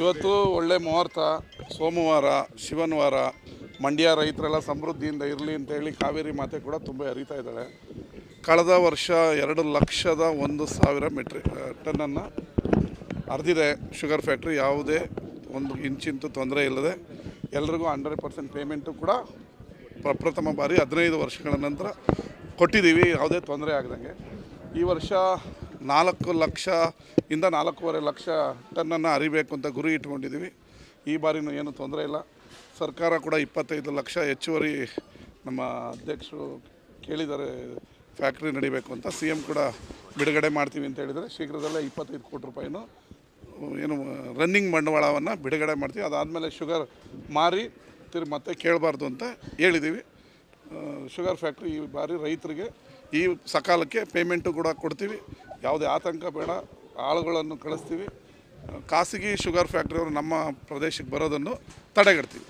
ಇವತ್ತು ಒಳ್ಳೆ ಮುಹೂರ್ತ, ಸೋಮವಾರ, ಶಿವನವಾರ, ಮಂಡ್ಯ ರೈತರೆಲ್ಲ ಸಮೃದ್ಧಿಯಿಂದ ಇರಲಿ ಅಂತೇಳಿ ಕಾವೇರಿ ಮಾತೆ ಕೂಡ ತುಂಬ ಹರಿತಾ ಇದ್ದಾಳೆ. ಕಳೆದ ವರ್ಷ ಎರಡು ಲಕ್ಷದ ಒಂದು ಸಾವಿರ ಮೆಟ್ರಿಕ್ ಟನ್ನನ್ನು ಅರ್ದಿದೆ ಶುಗರ್ ಫ್ಯಾಕ್ಟ್ರಿ. ಯಾವುದೇ ಒಂದು ಇಂಚಿಂತೂ ತೊಂದರೆ ಇಲ್ಲದೆ ಎಲ್ರಿಗೂ ಹಂಡ್ರೆಡ್ ಪರ್ಸೆಂಟ್ ಪೇಮೆಂಟು ಕೂಡ ಪ್ರಪ್ರಥಮ ಬಾರಿ ಹದಿನೈದು ವರ್ಷಗಳ ನಂತರ ಕೊಟ್ಟಿದ್ದೀವಿ. ಯಾವುದೇ ತೊಂದರೆ ಆಗದಂಗೆ. ಈ ವರ್ಷ ನಾಲ್ಕು ಲಕ್ಷ ಇಂದ ನಾಲ್ಕೂವರೆ ಲಕ್ಷ ಟನ್ನನ್ನು ಅರಿಬೇಕು ಅಂತ ಗುರಿ ಇಟ್ಕೊಂಡಿದ್ದೀವಿ. ಈ ಬಾರಿನೂ ಏನು ತೊಂದರೆ ಇಲ್ಲ. ಸರ್ಕಾರ ಕೂಡ ಇಪ್ಪತ್ತೈದು ಲಕ್ಷ ಹೆಚ್ಚುವರಿ ನಮ್ಮ ಅಧ್ಯಕ್ಷರು ಕೇಳಿದ್ದಾರೆ ಫ್ಯಾಕ್ಟ್ರಿ ನಡಿಬೇಕು ಅಂತ. ಸಿ ಎಂ ಕೂಡ ಬಿಡುಗಡೆ ಮಾಡ್ತೀವಿ ಅಂತ ಹೇಳಿದರೆ ಶೀಘ್ರದಲ್ಲೇ ಇಪ್ಪತ್ತೈದು ಕೋಟಿ ರೂಪಾಯಿನೂ ಏನು ರನ್ನಿಂಗ್ ಬಂಡವಾಳವನ್ನು ಬಿಡುಗಡೆ ಮಾಡ್ತೀವಿ. ಅದಾದಮೇಲೆ ಶುಗರ್ ಮಾರಿ ತಿರು, ಮತ್ತೆ ಕೇಳಬಾರ್ದು ಅಂತ ಹೇಳಿದ್ದೀವಿ. ಶುಗರ್ ಫ್ಯಾಕ್ಟ್ರಿ ಈ ಬಾರಿ ರೈತರಿಗೆ ಈ ಸಕಾಲಕ್ಕೆ ಪೇಮೆಂಟು ಕೂಡ ಕೊಡ್ತೀವಿ. ಯಾವುದೇ ಆತಂಕ ಬೇಡ, ಆಳುಗಳನ್ನು ಕಳಿಸ್ತೀವಿ. ಖಾಸಗಿ ಶುಗರ್ ಫ್ಯಾಕ್ಟ್ರಿಯವರು ನಮ್ಮ ಪ್ರದೇಶಕ್ಕೆ ಬರೋದನ್ನು ತಡೆಗಟ್ತೀವಿ.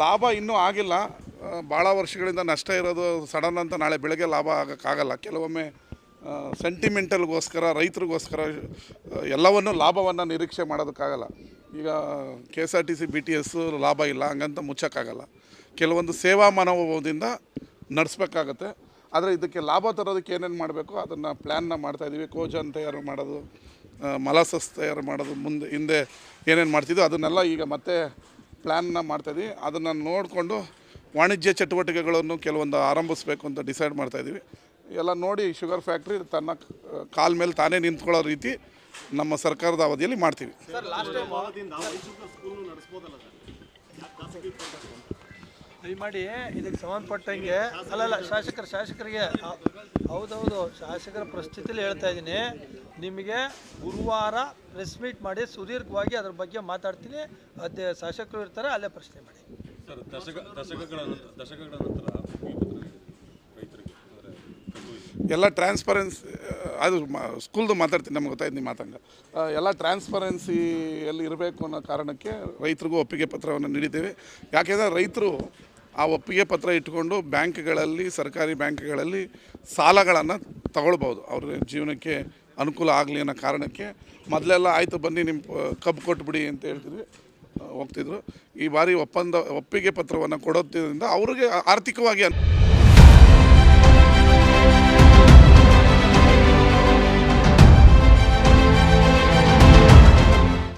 ಲಾಭ ಇನ್ನೂ ಆಗಿಲ್ಲ. ಭಾಳ ವರ್ಷಗಳಿಂದ ನಷ್ಟ ಇರೋದು ಸಡನ್ ಅಂತ ನಾಳೆ ಬೆಳಗ್ಗೆ ಲಾಭ ಆಗೋಕ್ಕಾಗಲ್ಲ. ಕೆಲವೊಮ್ಮೆ ಸೆಂಟಿಮೆಂಟಲ್ಗೋಸ್ಕರ ರೈತರಿಗೋಸ್ಕರ, ಎಲ್ಲವನ್ನು ಲಾಭವನ್ನು ನಿರೀಕ್ಷೆ ಮಾಡೋದಕ್ಕಾಗಲ್ಲ. ಈಗ K S R T C B T S ಲಾಭ ಇಲ್ಲ, ಹಂಗಂತ ಮುಚ್ಚೋಕ್ಕಾಗಲ್ಲ. ಕೆಲವೊಂದು ಸೇವಾ ಮನೋಭಾವದಿಂದ ನಡೆಸ್ಬೇಕಾಗತ್ತೆ. ಆದರೆ ಇದಕ್ಕೆ ಲಾಭ ತರೋದಕ್ಕೆ ಏನೇನು ಮಾಡಬೇಕು? ಅದನ್ನು ಪ್ಲ್ಯಾನ್ನ ಮಾಡ್ತಾಯಿದ್ದೀವಿ ಕೋಜನ್ ತಯಾರು ಮಾಡೋದು ಮಲಸಸ್ ತಯಾರು ಮಾಡೋದು ಮುಂದೆ, ಹಿಂದೆ ಏನೇನು ಮಾಡ್ತಿದ್ದೋ ಅದನ್ನೆಲ್ಲ ಈಗ ಮತ್ತೆ ಪ್ಲ್ಯಾನ್ನ ಮಾಡ್ತಾಯಿದ್ವಿ ಅದನ್ನು ನೋಡಿಕೊಂಡು ವಾಣಿಜ್ಯ ಚಟುವಟಿಕೆಗಳನ್ನು ಕೆಲವೊಂದು ಆರಂಭಿಸಬೇಕು ಅಂತ ಡಿಸೈಡ್ ಮಾಡ್ತಾಯಿದ್ದೀವಿ ಎಲ್ಲ ನೋಡಿ ಶುಗರ್ ಫ್ಯಾಕ್ಟ್ರಿ ತನ್ನ ಕಾಲ ಮೇಲೆ ತಾನೇ ನಿಂತ್ಕೊಳ್ಳೋ ರೀತಿ ನಮ್ಮ ಸರ್ಕಾರದ ಅವಧಿಯಲ್ಲಿ ಮಾಡ್ತೀವಿ. ದಯಮಾಡಿ ಇದಕ್ಕೆ ಸಂಬಂಧಪಟ್ಟಂಗೆ ಅಲ್ಲಲ್ಲ ಶಾಸಕರು ಶಾಸಕರಿಗೆ ಹೌದೌದು ಶಾಸಕರ ಪರಿಸ್ಥಿತಿಯಲ್ಲಿ ಹೇಳ್ತಾ ಇದ್ದೀನಿ. ನಿಮಗೆ ಗುರುವಾರ ಪ್ರೆಸ್ ಮೀಟ್ ಮಾಡಿ ಸುದೀರ್ಘವಾಗಿ ಅದ್ರ ಬಗ್ಗೆ ಮಾತಾಡ್ತೀನಿ. ಅದೇ ಶಾಸಕರು ಇರ್ತಾರೆ ಅಲ್ಲೇ ಪ್ರಶ್ನೆ ಮಾಡಿ. ಸರ್ ದಶಕ ದಶಕಗಳ ನಂತರ ದಶಕಗಳ ನಂತರ ಈ ಪತ್ರ ರೈತರಿಗೆ ಅಂದರೆ ಎಲ್ಲ ಟ್ರಾನ್ಸ್ಪರೆನ್ಸಿ ಅದು ಸ್ಕೂಲ್ದು ಮಾತಾಡ್ತೀನಿ ನಮ್ಗೆ ಗೊತ್ತಾಯ್ತು ನಿಮ್ಮ ಮಾತಂಗ. ಎಲ್ಲ ಟ್ರಾನ್ಸ್ಪರೆನ್ಸಿಯಲ್ಲಿ ಇರಬೇಕು ಅನ್ನೋ ಕಾರಣಕ್ಕೆ ರೈತರಿಗೂ ಒಪ್ಪಿಗೆ ಪತ್ರವನ್ನು ನೀಡಿದ್ದೇವೆ. ಯಾಕೆಂದರೆ ರೈತರು ಆ ಒಪ್ಪಿಗೆ ಪತ್ರ ಇಟ್ಕೊಂಡು ಬ್ಯಾಂಕ್ಗಳಲ್ಲಿ, ಸರ್ಕಾರಿ ಬ್ಯಾಂಕ್ಗಳಲ್ಲಿ ಸಾಲಗಳನ್ನು ತಗೊಳ್ಬೋದು ಅವ್ರ ಜೀವನಕ್ಕೆ ಅನುಕೂಲ ಆಗಲಿ ಅನ್ನೋ ಕಾರಣಕ್ಕೆ ಮೊದಲೆಲ್ಲ ಆಯಿತು ಬನ್ನಿ ನಿಮ್ಮ ಕಬ್ಬು ಕೊಟ್ಬಿಡಿ ಅಂತ ಹೇಳ್ತಿದ್ವಿ. ಹೋಗ್ತಿದ್ರು. ಈ ಬಾರಿ ಒಪ್ಪಂದ, ಒಪ್ಪಿಗೆ ಪತ್ರವನ್ನು ಕೊಡೋದ್ರಿಂದ ಅವ್ರಿಗೆ ಆರ್ಥಿಕವಾಗಿ